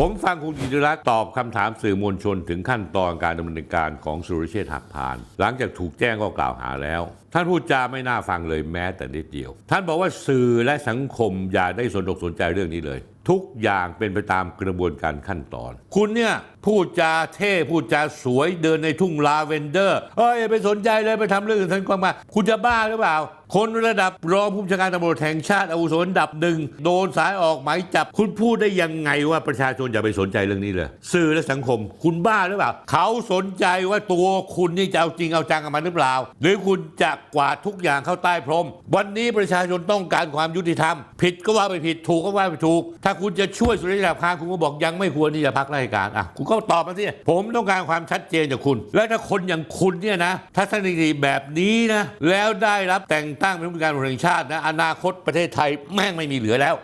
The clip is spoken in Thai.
ผมฟังคุณกิติรัตน์ตอบคำถามสื่อมวลชนถึงขั้นตอนการดำเนินการของสุรเชษฐ์หักพาน หลังจากถูกแจ้งข้อกล่าวหาแล้ว ท่านพูดจาไม่น่าฟังเลยแม้แต่นิดเดียว ท่านบอกว่าสื่อและสังคมอย่าได้สนอกสนใจเรื่องนี้เลย ทุกอย่างเป็นไปตามกระบวนการขั้นตอน คุณเนี่ยพูดจาเท่พูดจาสวยเดินในทุ่งลาเวนเดอร์เอ้ยอไปสนใจเลยไปทำเรื่องอื่นทันความมาคุณจะบ้าหรือเปล่า คนระดับรองผู้บัญชาการตำรวจแห่งชาติอาวุโสอันดับหนึ่งโดนสายออกหมายจับ คุณพูดได้ยังไงว่าประชาชนอย่าไปสนใจเรื่องนี้เลย สื่อและสังคม คุณบ้าหรือเปล่า เขาสนใจว่าตัวคุณนี่จะเอาจริงเอาจังกับมันหรือเปล่า หรือคุณจะกวาดทุกอย่างเข้าใต้พรม วันนี้ประชาชนต้องการความยุติธรรม ผิดก็ว่าไปผิดถูกก็ว่าไปถูกถ้าคุณจะช่วยสุริยาพานคุณก็บอกยังไม่ควรที่จะพักราชการอะคุณก็ตอบมาสิผมต้องการความชัดเจนจากคุณ และถ้าคนอย่างคุณเนี่ยนะทัศนคติแบบนี้นะแล้วได้รับแต่งตั้งเป็นผู้การตำรวจแห่งชาตินะอนาคตประเทศไทยแม่งไม่มีเหลือแล้ว